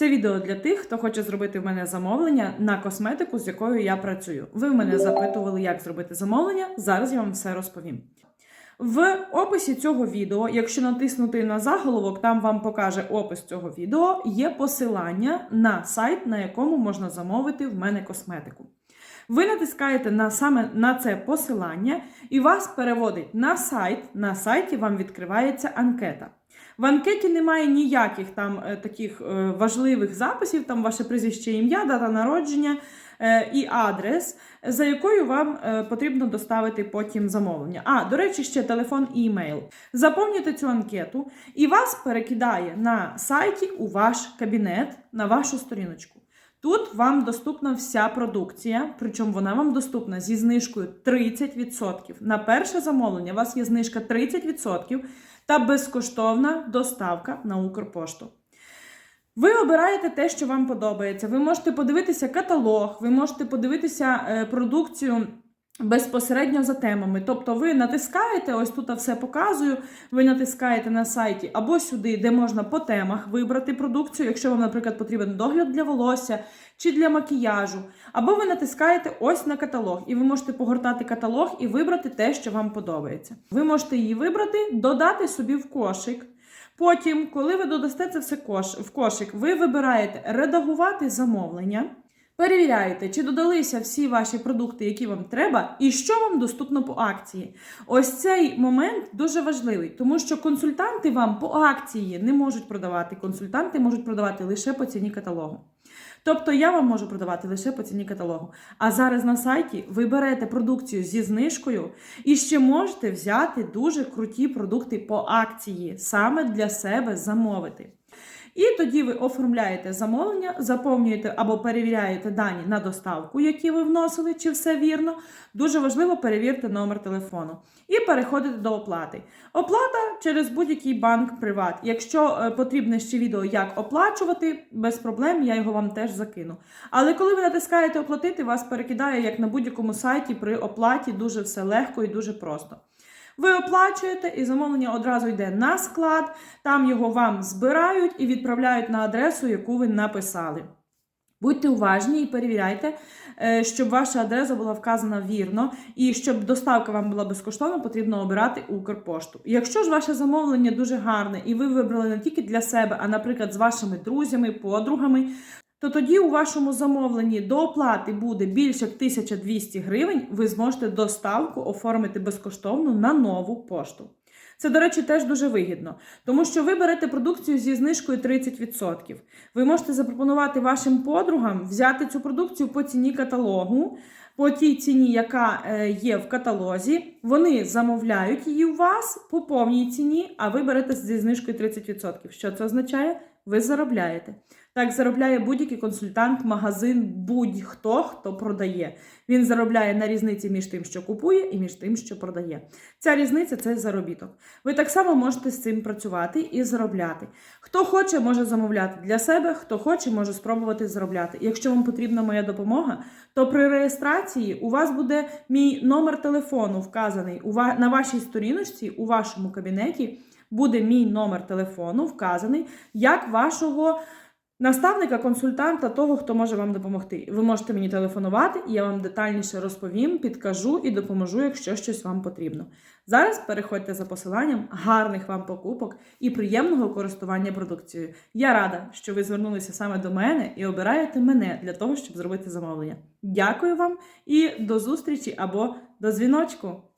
Це відео для тих, хто хоче зробити в мене замовлення на косметику, з якою я працюю. Ви в мене запитували, як зробити замовлення. Зараз я вам все розповім. В описі цього відео, якщо натиснути на заголовок, там вам покаже опис цього відео, є посилання на сайт, на якому можна замовити в мене косметику. Ви натискаєте на саме на це посилання і вас переводить на сайт. На сайті вам відкривається анкета. В анкеті немає ніяких там е, таких е, важливих записів, там ваше прізвище, ім'я, дата народження е, і адрес, за якою вам потрібно доставити потім замовлення. А, до речі, ще телефон і імейл. Заповнюйте цю анкету і вас перекидає на сайті у ваш кабінет, на вашу сторіночку. Тут вам доступна вся продукція, причому вона вам доступна зі знижкою 30%. На перше замовлення у вас є знижка 30% та безкоштовна доставка на Укрпошту. Ви обираєте те, що вам подобається. Ви можете подивитися каталог, ви можете подивитися е, продукцію безпосередньо за темами. Тобто ви натискаєте, ось тут все показую, ви натискаєте на сайті або сюди, де можна по темах вибрати продукцію, якщо вам, наприклад, потрібен догляд для волосся чи для макіяжу. Або ви натискаєте ось на каталог, і ви можете погортати каталог і вибрати те, що вам подобається. Ви можете її вибрати, додати собі в кошик. Потім, коли ви додасте це все в кошик, ви вибираєте редагувати замовлення. Перевіряєте, чи додалися всі ваші продукти, які вам треба, і що вам доступно по акції. Ось цей момент дуже важливий, тому що консультанти вам по акції не можуть продавати. Консультанти можуть продавати лише по ціні каталогу. Тобто я вам можу продавати лише по ціні каталогу. А зараз на сайті ви берете продукцію зі знижкою і ще можете взяти дуже круті продукти по акції, саме для себе замовити. І тоді ви оформляєте замовлення, заповнюєте або перевіряєте дані на доставку, які ви вносили, чи все вірно. Дуже важливо перевірте номер телефону. І переходите до оплати. Оплата через будь-який банк приват. Якщо е, потрібне ще відео, як оплачувати, без проблем я його вам теж закину. Але коли ви натискаєте оплатити, вас перекидає як на будь-якому сайті при оплаті, дуже все легко і дуже просто. Ви оплачуєте, і замовлення одразу йде на склад, там його вам збирають і відправляють на адресу, яку ви написали. Будьте уважні і перевіряйте, е, щоб ваша адреса була вказана вірно, і щоб доставка вам була безкоштовна, потрібно обирати Укрпошту. Якщо ж ваше замовлення дуже гарне, і ви вибрали не тільки для себе, а, наприклад, з вашими друзями, подругами, то тоді у вашому замовленні до оплати буде більше 1200 гривень, ви зможете доставку оформити безкоштовно на нову пошту. Це, до речі, теж дуже вигідно, тому що ви берете продукцію зі знижкою 30%. Ви можете запропонувати вашим подругам взяти цю продукцію по ціні каталогу, по тій ціні, яка е, є в каталозі. Вони замовляють її у вас по повній ціні, а ви берете зі знижкою 30%. Що це означає? Ви заробляєте. Так заробляє будь-який консультант, магазин, будь-хто, хто продає. Він заробляє на різниці між тим, що купує, і між тим, що продає. Ця різниця це заробіток. Ви так само можете з цим працювати і заробляти. Хто хоче, може замовляти для себе, хто хоче, може спробувати заробляти. Якщо вам потрібна моя допомога, то при реєстрації у вас буде мій номер телефону вказаний на вашій сторіночці, у вашому кабінеті. Буде мій номер телефону вказаний як вашого наставника, консультанта, того, хто може вам допомогти. Ви можете мені телефонувати, і я вам детальніше розповім, підкажу і допоможу, якщо щось вам потрібно. Зараз переходьте за посиланням, гарних вам покупок і приємного користування продукцією. Я рада, що ви звернулися саме до мене і обираєте мене для того, щоб зробити замовлення. Дякую вам і до зустрічі або до дзвіночку!